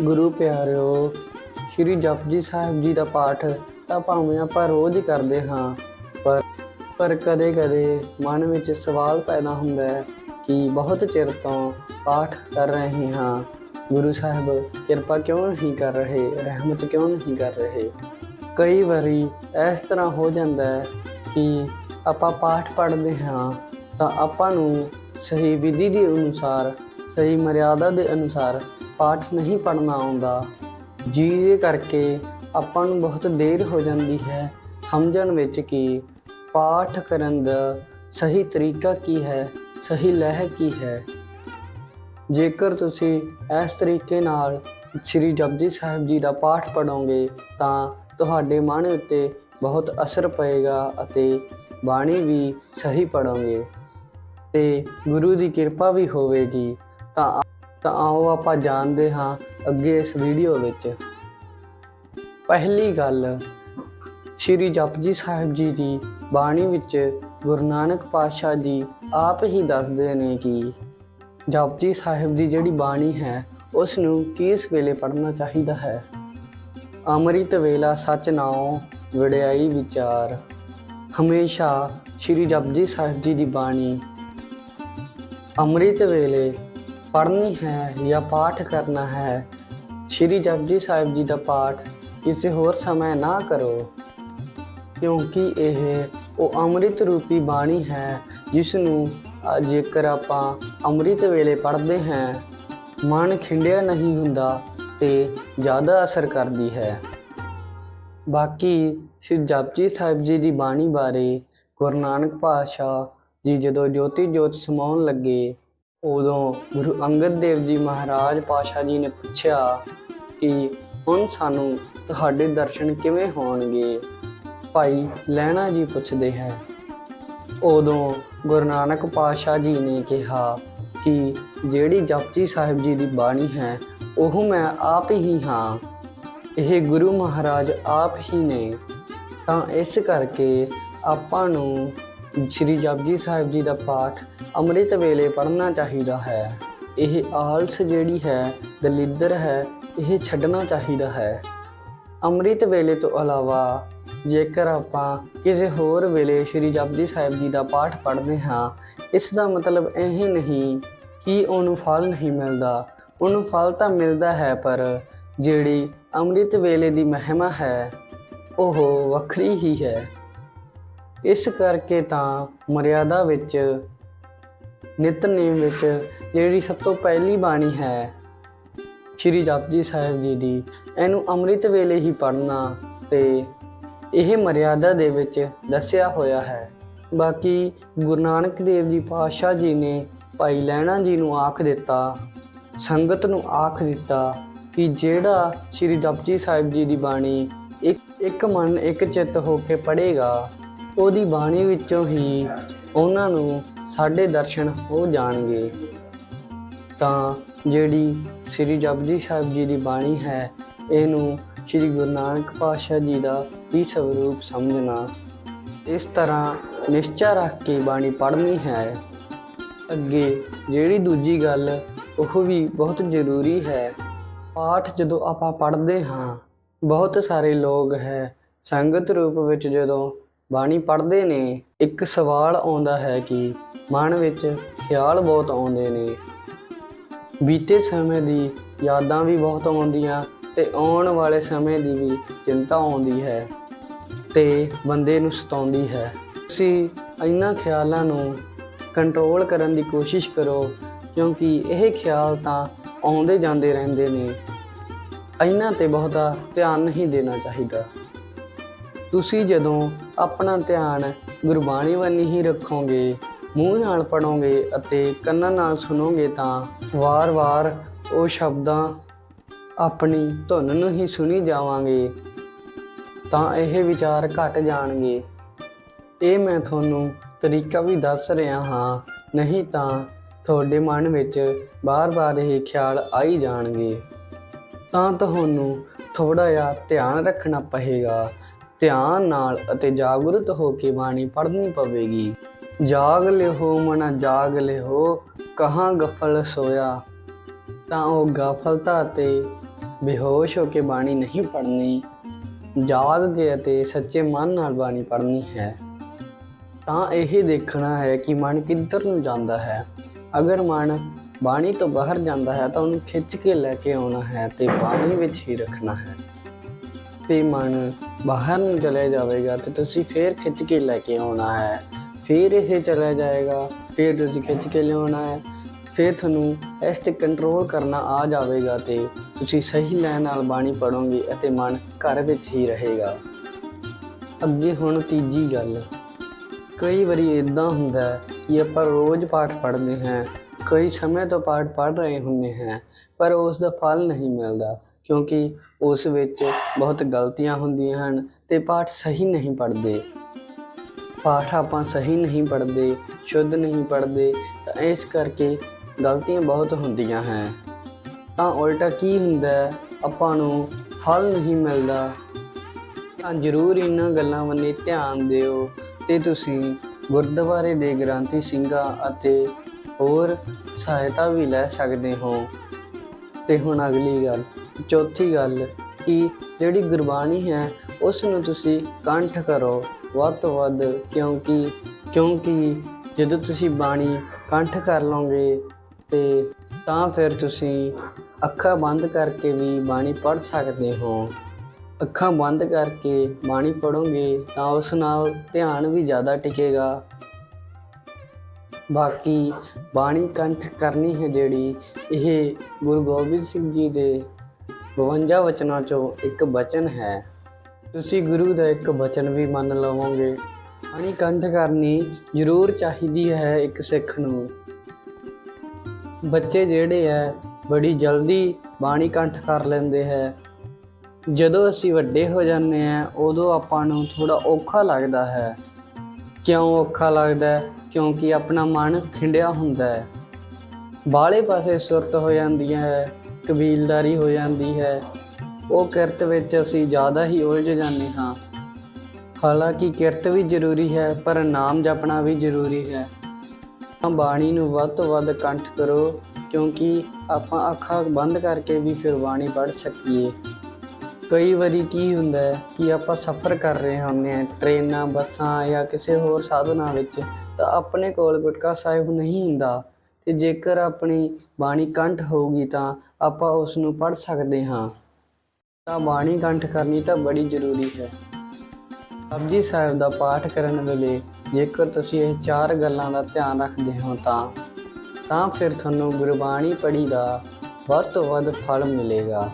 ਗੁਰੂ ਪਿਆਰਿਓ, ਸ਼੍ਰੀ ਜਪਜੀ ਸਾਹਿਬ ਜੀ ਦਾ ਪਾਠ ਤਾਂ ਭਾਵੇਂ ਆਪਾਂ ਰੋਜ਼ ਹੀ ਕਰਦੇ ਹਾਂ, ਪਰ ਪਰ ਕਦੇ-ਕਦੇ ਮਨ ਵਿੱਚ ਸਵਾਲ ਪੈਦਾ ਹੁੰਦਾ ਹੈ ਕਿ ਬਹੁਤ ਚਿਰ ਤੋਂ ਪਾਠ ਕਰ ਰਹੇ ਹਾਂ। ਗੁਰੂ ਸਾਹਿਬ, ਕਿਰਪਾ ਕਿਉਂ ਨਹੀਂ ਕਰ ਰਹੇ? ਰਹਿਮਤ ਕਿਉਂ ਨਹੀਂ ਕਰ ਰਹੇ? ਕਈ ਵਾਰੀ ਇਸ ਤਰ੍ਹਾਂ ਹੋ ਜਾਂਦਾ ਹੈ ਕਿ ਆਪਾਂ ਪਾਠ ਪੜ੍ਹਦੇ ਹਾਂ ਤਾਂ ਆਪਾਂ ਨੂੰ ਸਹੀ ਵਿਧੀ ਦੇ ਅਨੁਸਾਰ, ਸਹੀ ਮਰਿਆਦਾ ਦੇ ਅਨੁਸਾਰ ਪਾਠ ਨਹੀਂ ਪੜ੍ਹਨਾ ਆਉਂਦਾ। ਜਿਹਦੇ ਕਰਕੇ ਆਪਾਂ ਨੂੰ ਬਹੁਤ ਦੇਰ ਹੋ ਜਾਂਦੀ ਹੈ ਸਮਝਣ ਵਿੱਚ ਕਿ ਪਾਠ ਕਰਨ ਦਾ ਸਹੀ ਤਰੀਕਾ ਕੀ ਹੈ, ਸਹੀ ਲਹਿ ਕੀ ਹੈ। ਜੇਕਰ ਤੁਸੀਂ ਇਸ ਤਰੀਕੇ ਨਾਲ ਸ੍ਰੀ ਜਪਜੀ ਸਾਹਿਬ ਜੀ ਦਾ ਪਾਠ ਪੜੋਗੇ ਤਾਂ ਤੁਹਾਡੇ ਮਨ ਉੱਤੇ ਬਹੁਤ ਅਸਰ ਪਏਗਾ ਅਤੇ ਬਾਣੀ ਵੀ ਸਹੀ ਪੜੋਗੇ ਤੇ ਗੁਰੂ ਦੀ ਕਿਰਪਾ ਵੀ ਹੋਵੇਗੀ ਤਾਂ ਤਾਂ ਆਓ ਆਪਾਂ ਜਾਣਦੇ ਹਾਂ ਅੱਗੇ ਇਸ ਵੀਡੀਓ ਵਿੱਚ। ਪਹਿਲੀ ਗੱਲ, ਸ਼੍ਰੀ ਜਪਜੀ ਸਾਹਿਬ ਜੀ ਦੀ ਬਾਣੀ ਵਿੱਚ ਗੁਰੂ ਨਾਨਕ ਪਾਤਸ਼ਾਹ ਜੀ ਆਪ ਹੀ ਦੱਸਦੇ ਨੇ ਕਿ ਜਪਜੀ ਸਾਹਿਬ ਦੀ ਜਿਹੜੀ ਬਾਣੀ ਹੈ ਉਸ ਨੂੰ ਕਿਸ ਵੇਲੇ ਪੜ੍ਹਨਾ ਚਾਹੀਦਾ ਹੈ? ਅੰਮ੍ਰਿਤ ਵੇਲਾ ਸਚ ਨਾਉ ਵਿੜਾਈ ਵਿਚਾਰ। ਹਮੇਸ਼ਾ ਸ਼੍ਰੀ ਜਪਜੀ ਸਾਹਿਬ ਜੀ ਦੀ ਬਾਣੀ। ਅੰਮ੍ਰਿਤ ਵੇਲੇ ਪੜ੍ਹਨੀ ਹੈ ਜਾਂ ਪਾਠ ਕਰਨਾ ਹੈ, ਸ਼੍ਰੀ ਜਪਜੀ ਸਾਹਿਬ ਜੀ ਦਾ ਪਾਠ ਕਿਸੇ ਹੋਰ ਸਮੇਂ ਨਾ ਕਰੋ, ਕਿਉਂਕਿ ਇਹ ਉਹ ਅੰਮ੍ਰਿਤ ਰੂਪੀ ਬਾਣੀ ਹੈ ਜਿਸ ਨੂੰ ਜੇਕਰ ਆਪਾਂ ਅੰਮ੍ਰਿਤ ਵੇਲੇ ਪੜ੍ਹਦੇ ਹਾਂ, ਮਨ ਖਿੰਡਿਆ ਨਹੀਂ ਹੁੰਦਾ ਤੇ ਜ਼ਿਆਦਾ ਅਸਰ ਕਰਦੀ ਹੈ। ਬਾਕੀ ਸ਼੍ਰੀ ਜਪਜੀ ਸਾਹਿਬ ਜੀ ਦੀ ਬਾਣੀ ਬਾਰੇ ਗੁਰੂ ਨਾਨਕ ਪਾਤਸ਼ਾਹ ਜੀ ਜਦੋਂ ਜੋਤੀ ਜੋਤ ਸਮਾਉਣ ਲੱਗੇ ਉਦੋਂ ਗੁਰੂ ਅੰਗਦ ਦੇਵ ਜੀ ਮਹਾਰਾਜ ਪਾਤਸ਼ਾਹ ਜੀ ਨੇ ਪੁੱਛਿਆ ਕਿ ਹੁਣ ਸਾਨੂੰ ਤੁਹਾਡੇ ਦਰਸ਼ਨ ਕਿਵੇਂ ਹੋਣਗੇ? ਭਾਈ ਲੈਣਾ ਜੀ ਪੁੱਛਦੇ ਹੈ। ਉਦੋਂ ਗੁਰੂ ਨਾਨਕ ਪਾਤਸ਼ਾਹ ਜੀ ਨੇ ਕਿਹਾ ਕਿ ਜਿਹੜੀ ਜਪਜੀ ਸਾਹਿਬ ਜੀ ਦੀ ਬਾਣੀ ਹੈ, ਉਹ ਮੈਂ ਆਪ ਹੀ ਹਾਂ। ਇਹ ਗੁਰੂ ਮਹਾਰਾਜ ਆਪ ਹੀ ਨੇ। ਤਾਂ ਇਸ ਕਰਕੇ ਆਪਾਂ ਨੂੰ ਸ੍ਰੀ ਜਪਜੀ ਸਾਹਿਬ ਜੀ ਦਾ ਪਾਠ ਅੰਮ੍ਰਿਤ ਵੇਲੇ ਪੜ੍ਹਨਾ ਚਾਹੀਦਾ ਹੈ। ਇਹ ਆਲਸ ਜਿਹੜੀ ਹੈ, ਦਲਿੱਦਰ ਹੈ, ਇਹ ਛੱਡਣਾ ਚਾਹੀਦਾ ਹੈ। ਅੰਮ੍ਰਿਤ ਵੇਲੇ ਤੋਂ ਇਲਾਵਾ ਜੇਕਰ ਆਪਾਂ ਕਿਸੇ ਹੋਰ ਵੇਲੇ ਸ੍ਰੀ ਜਪਜੀ ਸਾਹਿਬ ਜੀ ਦਾ ਪਾਠ ਪੜ੍ਹਦੇ ਹਾਂ, ਇਸ ਦਾ ਮਤਲਬ ਇਹ ਨਹੀਂ ਕਿ ਉਹਨੂੰ ਫਲ ਨਹੀਂ ਮਿਲਦਾ। ਉਹਨੂੰ ਫਲ ਤਾਂ ਮਿਲਦਾ ਹੈ, ਪਰ ਜਿਹੜੀ ਅੰਮ੍ਰਿਤ ਵੇਲੇ ਦੀ ਮਹਿਮਾ ਹੈ, ਉਹ ਵੱਖਰੀ ਹੀ ਹੈ। ਇਸ ਕਰਕੇ ਤਾਂ ਮਰਿਆਦਾ ਵਿੱਚ, ਨਿਤਨੇਮ ਵਿੱਚ ਜਿਹੜੀ ਸਭ ਤੋਂ ਪਹਿਲੀ ਬਾਣੀ ਹੈ, ਸ਼੍ਰੀ ਜਪਜੀ ਸਾਹਿਬ ਜੀ ਦੀ, ਇਹਨੂੰ ਅੰਮ੍ਰਿਤ ਵੇਲੇ ਹੀ ਪੜ੍ਹਨਾ ਤੇ ਇਹ ਮਰਿਆਦਾ ਦੇ ਵਿੱਚ ਦੱਸਿਆ ਹੋਇਆ ਹੈ। ਬਾਕੀ ਗੁਰੂ ਨਾਨਕ ਦੇਵ ਜੀ ਪਾਤਸ਼ਾਹ ਜੀ ਨੇ ਭਾਈ ਲੈਣਾ ਜੀ ਨੂੰ ਆਖ ਦਿੱਤਾ, ਸੰਗਤ ਨੂੰ ਆਖ ਦਿੱਤਾ ਕਿ ਜਿਹੜਾ ਸ਼੍ਰੀ ਜਪਜੀ ਸਾਹਿਬ ਜੀ ਦੀ ਬਾਣੀ ਇੱਕ ਇੱਕ ਮਨ, ਇੱਕ ਚਿੱਤ ਹੋ ਕੇ ਪੜ੍ਹੇਗਾ ਉਹਦੀ ਬਾਣੀ ਵਿੱਚੋਂ ਹੀ ਉਹਨਾਂ ਨੂੰ ਸਾਡੇ ਦਰਸ਼ਨ ਹੋ ਜਾਣਗੇ। ਤਾਂ ਜਿਹੜੀ ਸ੍ਰੀ ਜਪਜੀ ਸਾਹਿਬ ਜੀ ਦੀ ਬਾਣੀ ਹੈ, ਇਹਨੂੰ ਸ੍ਰੀ ਗੁਰੂ ਨਾਨਕ ਪਾਤਸ਼ਾਹ ਜੀ ਦਾ ਹੀ ਸਰੂਪ ਸਮਝਣਾ। ਇਸ ਤਰ੍ਹਾਂ ਨਿਸ਼ਚਾ ਰੱਖ ਕੇ ਬਾਣੀ ਪੜ੍ਹਨੀ ਹੈ। ਅੱਗੇ ਜਿਹੜੀ ਦੂਜੀ ਗੱਲ, ਉਹ ਵੀ ਬਹੁਤ ਜ਼ਰੂਰੀ ਹੈ। ਪਾਠ ਜਦੋਂ ਆਪਾਂ ਪੜ੍ਹਦੇ ਹਾਂ, ਬਹੁਤ ਸਾਰੇ ਲੋਕ ਹੈ, ਸੰਗਤ ਰੂਪ ਵਿੱਚ ਜਦੋਂ ਬਾਣੀ ਪੜ੍ਹਦੇ ਨੇ, ਇੱਕ ਸਵਾਲ ਆਉਂਦਾ ਹੈ ਕਿ ਮਨ ਵਿੱਚ ਖਿਆਲ ਬਹੁਤ ਆਉਂਦੇ ਨੇ। ਬੀਤੇ ਸਮੇਂ ਦੀ ਯਾਦਾਂ ਵੀ ਬਹੁਤ ਆਉਂਦੀਆਂ ਤੇ ਆਉਣ ਵਾਲੇ ਸਮੇਂ ਦੀ ਵੀ ਚਿੰਤਾ ਆਉਂਦੀ ਹੈ ਤੇ ਬੰਦੇ ਨੂੰ ਸਤਾਉਂਦੀ ਹੈ। ਤੁਸੀਂ ਇਹਨਾਂ ਖਿਆਲਾਂ ਨੂੰ ਕੰਟਰੋਲ ਕਰਨ ਦੀ ਕੋਸ਼ਿਸ਼ ਕਰੋ, ਕਿਉਂਕਿ ਇਹ ਖਿਆਲ ਤਾਂ ਆਉਂਦੇ ਜਾਂਦੇ ਰਹਿੰਦੇ ਨੇ। ਇਹਨਾਂ ਤੇ ਬਹੁਤਾ ਧਿਆਨ ਨਹੀਂ ਦੇਣਾ ਚਾਹੀਦਾ। ਤੁਸੀਂ ਜਦੋਂ ਆਪਣਾ ਧਿਆਨ ਗੁਰਬਾਣੀ ਵੱਲ ਹੀ ਰੱਖੋਗੇ, ਮੂੰਹ ਨਾਲ ਪੜੋਗੇ ਅਤੇ ਕੰਨਾਂ ਨਾਲ ਸੁਣੋਗੇ ਤਾਂ ਵਾਰ-ਵਾਰ ਉਹ ਸ਼ਬਦਾਂ ਆਪਣੀ ਧੁਨ ਨੂੰ ਹੀ ਸੁਣੀ ਜਾਵਾਂਗੇ, ਤਾਂ ਇਹ ਵਿਚਾਰ ਘਟ ਜਾਣਗੇ। ਇਹ ਮੈਂ ਤੁਹਾਨੂੰ ਤਰੀਕਾ ਵੀ ਦੱਸ ਰਿਹਾ ਹਾਂ, ਨਹੀਂ ਤਾਂ ਤੁਹਾਡੇ ਮਨ ਵਿੱਚ ਬਾਰ-ਬਾਰ ਇਹ ਖਿਆਲ ਆਈ ਜਾਣਗੇ। ਤਾਂ ਤੁਹਾਨੂੰ ਥੋੜਾ ਜਿਹਾ ਧਿਆਨ ਰੱਖਣਾ ਪਏਗਾ। ਧਿਆਨ ਨਾਲ ਅਤੇ ਜਾਗਰੂਕ ਹੋ ਕੇ ਬਾਣੀ ਪੜ੍ਹਨੀ ਪਵੇਗੀ। ਜਾਗ ਲਿਓ ਮਨ, ਜਾਗ ਲਿਓ ਕਹਾਂ ਗਫਲ ਸੋਇਆ? ਤਾਂ ਉਹ ਗਫਲਤਾ ਤੇ ਬੇਹੋਸ਼ ਹੋ ਕੇ ਬਾਣੀ ਨਹੀਂ ਪੜ੍ਹਨੀ। ਜਾਗ ਕੇ ਅਤੇ ਸੱਚੇ ਮਨ ਨਾਲ ਬਾਣੀ ਪੜ੍ਹਨੀ ਹੈ। ਤਾਂ ਇਹ ਦੇਖਣਾ ਹੈ ਕਿ ਮਨ ਕਿੱਧਰ ਨੂੰ ਜਾਂਦਾ ਹੈ। ਅਗਰ ਮਨ ਬਾਣੀ ਤੋਂ ਬਾਹਰ ਜਾਂਦਾ ਹੈ ਤਾਂ ਉਹਨੂੰ ਖਿੱਚ ਕੇ ਲੈ ਕੇ ਆਉਣਾ ਹੈ ਤੇ ਬਾਣੀ ਵਿੱਚ ਹੀ ਰੱਖਣਾ ਹੈ। ਤੇ ਮਨ ਬਾਹਰ ਨੂੰ ਚਲੇ ਜਾਵੇਗਾ ਤੇ ਤੁਸੀਂ ਫੇਰ ਖਿੱਚ ਕੇ ਲੈ ਕੇ ਆਉਣਾ ਹੈ। ਫਿਰ ਇਹ ਚਲਾ ਜਾਏਗਾ, ਫਿਰ ਤੁਸੀਂ ਖਿੱਚ ਕੇ ਲਿਆਉਣਾ ਹੈ। ਫਿਰ ਤੁਹਾਨੂੰ ਇਸ ਤੇ ਕੰਟਰੋਲ ਕਰਨਾ ਆ ਜਾਵੇਗਾ ਤੇ ਤੁਸੀਂ ਸਹੀ ਲੈਣ ਨਾਲ ਬਾਣੀ ਪੜੋਗੇ ਅਤੇ ਮਨ ਘਰ ਵਿੱਚ ਹੀ ਰਹੇਗਾ। ਅੱਗੇ ਹੁਣ ਤੀਜੀ ਗੱਲ। ਕਈ ਵਾਰੀ ਇਦਾਂ ਹੁੰਦਾ ਹੈ ਕਿ ਆਪਾਂ ਰੋਜ਼ ਪਾਠ ਪੜ੍ਹਦੇ ਹਾਂ, ਕਈ ਸਮੇਂ ਤੋਂ ਪਾਠ ਪੜ੍ਹ ਰਹੇ ਹੁੰਦੇ ਹਾਂ, ਪਰ ਉਸ ਦਾ ਫਲ ਨਹੀਂ ਮਿਲਦਾ ਕਿਉਂਕਿ ਉਸ ਵਿੱਚ ਬਹੁਤ ਗਲਤੀਆਂ ਹੁੰਦੀਆਂ ਹਨ ਤੇ ਪਾਠ ਸਹੀ ਨਹੀਂ ਪੜ੍ਹਦੇ। ਪਾਠ ਆਪਾਂ ਸਹੀ ਨਹੀਂ ਪੜ੍ਹਦੇ, ਸ਼ੁੱਧ ਨਹੀਂ ਪੜ੍ਹਦੇ, ਤਾਂ ਇਸ ਕਰਕੇ ਗਲਤੀਆਂ ਬਹੁਤ ਹੁੰਦੀਆਂ ਹੈ। ਤਾਂ ਉਲਟਾ ਕੀ ਹੁੰਦਾ ਆਪਾਂ ਨੂੰ ਫਲ ਨਹੀਂ ਮਿਲਦਾ। ਤਾਂ ਜ਼ਰੂਰ ਇਹਨਾਂ ਗੱਲਾਂ ਵੱਲ ਧਿਆਨ ਦਿਓ। ਤੇ ਤੁਸੀਂ ਗੁਰਦੁਆਰੇ ਦੇ ਗ੍ਰੰਥੀ ਸਿੰਘਾਂ ਅਤੇ ਹੋਰ ਸਹਾਇਤਾ ਵੀ ਲੈ ਸਕਦੇ ਹੋ। ਤੇ ਹੁਣ ਅਗਲੀ ਗੱਲ। ਚੌਥੀ ਗੱਲ ਕਿ ਜਿਹੜੀ ਗੁਰਬਾਣੀ ਹੈ ਉਸ ਨੂੰ ਤੁਸੀਂ ਕੰਠ ਕਰੋ ਵੱਧ ਤੋਂ ਵੱਧ, ਕਿਉਂਕਿ ਕਿਉਂਕਿ ਜਦੋਂ ਤੁਸੀਂ ਬਾਣੀ ਕੰਠ ਕਰ ਲਓਗੇ ਤੇ ਤਾਂ ਫਿਰ ਤੁਸੀਂ ਅੱਖਾਂ ਬੰਦ ਕਰਕੇ ਵੀ ਬਾਣੀ ਪੜ੍ਹ ਸਕਦੇ ਹੋ। ਅੱਖਾਂ ਬੰਦ ਕਰਕੇ ਬਾਣੀ ਪੜੋਗੇ ਤਾਂ ਉਸ ਨਾਲ ਧਿਆਨ ਵੀ ਜ਼ਿਆਦਾ ਟਿਕੇਗਾ। ਬਾਕੀ ਬਾਣੀ ਕੰਠ ਕਰਨੀ ਹੈ ਜਿਹੜੀ, ਇਹ ਗੁਰੂ ਗੋਬਿੰਦ ਸਿੰਘ ਜੀ ਦੇ 52 ਵਚਨਾਂ ਚੋਂ ਇੱਕ ਵਚਨ ਹੈ। ਤੁਸੀਂ ਗੁਰੂ ਦਾ ਇੱਕ ਵਚਨ ਵੀ ਮੰਨ ਲਵੋਗੇ। ਬਾਣੀ ਕੰਠ ਕਰਨੀ ਜ਼ਰੂਰ ਚਾਹੀਦੀ ਹੈ ਇੱਕ ਸਿੱਖ ਨੂੰ। ਬੱਚੇ ਜਿਹੜੇ ਹੈ ਬੜੀ ਜਲਦੀ ਬਾਣੀ ਕੰਠ ਕਰ ਲੈਂਦੇ ਹੈ। ਜਦੋਂ ਅਸੀਂ ਵੱਡੇ ਹੋ ਜਾਂਦੇ ਆ ਉਦੋਂ ਆਪਾਂ ਨੂੰ ਥੋੜਾ ਔਖਾ ਲੱਗਦਾ ਹੈ। ਕਿਉਂ ਔਖਾ ਲੱਗਦਾ ਹੈ? ਕਿਉਂਕਿ ਆਪਣਾ ਮਨ ਖਿੰਡਿਆ ਹੁੰਦਾ ਹੈ। ਬਾਹਲੇ ਪਾਸੇ ਸੁਰਤ ਹੋ ਜਾਂਦੀਆਂ ਹੈ। ਕਬੀਲਦਾਰੀ ਹੋ ਜਾਂਦੀ ਹੈ। ਉਹ ਕਿਰਤ ਵਿੱਚ ਅਸੀਂ ਜ਼ਿਆਦਾ ਹੀ ਉਲਝ ਜਾਂਦੇ ਹਾਂ। ਹਾਲਾਂਕਿ ਕਿਰਤ ਵੀ ਜ਼ਰੂਰੀ ਹੈ, ਪਰ ਨਾਮ ਜਪਣਾ ਵੀ ਜ਼ਰੂਰੀ ਹੈ। ਤਾਂ ਬਾਣੀ ਨੂੰ ਵੱਧ ਤੋਂ ਵੱਧ ਕੰਠ ਕਰੋ, ਕਿਉਂਕਿ ਆਪਾਂ ਅੱਖਾਂ ਬੰਦ ਕਰਕੇ ਵੀ ਫਿਰ ਬਾਣੀ ਪੜ੍ਹ ਸਕੀਏ। ਕਈ ਵਾਰੀ ਕੀ ਹੁੰਦਾ ਹੈ ਕਿ ਆਪਾਂ ਸਫ਼ਰ ਕਰ ਰਹੇ ਹੁੰਦੇ ਹਾਂ, ਟ੍ਰੇਨਾਂ, ਬੱਸਾਂ ਜਾਂ ਕਿਸੇ ਹੋਰ ਸਾਧਨਾਂ ਵਿੱਚ, ਤਾਂ ਆਪਣੇ ਕੋਲ ਗੁਟਕਾ ਸਾਹਿਬ ਨਹੀਂ ਹੁੰਦਾ। ਤੇ ਜੇਕਰ ਆਪਣੀ ਬਾਣੀ ਕੰਠ ਹੋਊਗੀ ਤਾਂ ਆਪਾਂ ਉਸ ਨੂੰ ਪੜ੍ਹ ਸਕਦੇ ਹਾਂ। ਤਾਂ ਬਾਣੀ ਕੰਠ ਕਰਨੀ ਤਾਂ ਬੜੀ ਜ਼ਰੂਰੀ ਹੈ। ਸਬਜੀ ਸਾਹਿਬ ਦਾ ਪਾਠ ਕਰਨ ਵੇਲੇ ਜੇਕਰ ਤੁਸੀਂ ਇਹ ਚਾਰ ਗੱਲਾਂ ਦਾ ਧਿਆਨ ਰੱਖਦੇ ਹੋ ਤਾਂ ਤਾਂ ਫਿਰ ਤੁਹਾਨੂੰ ਗੁਰਬਾਣੀ ਪੜ੍ਹੀ ਦਾ ਵੱਧ ਤੋਂ ਵੱਧ ਫਲ ਮਿਲੇਗਾ।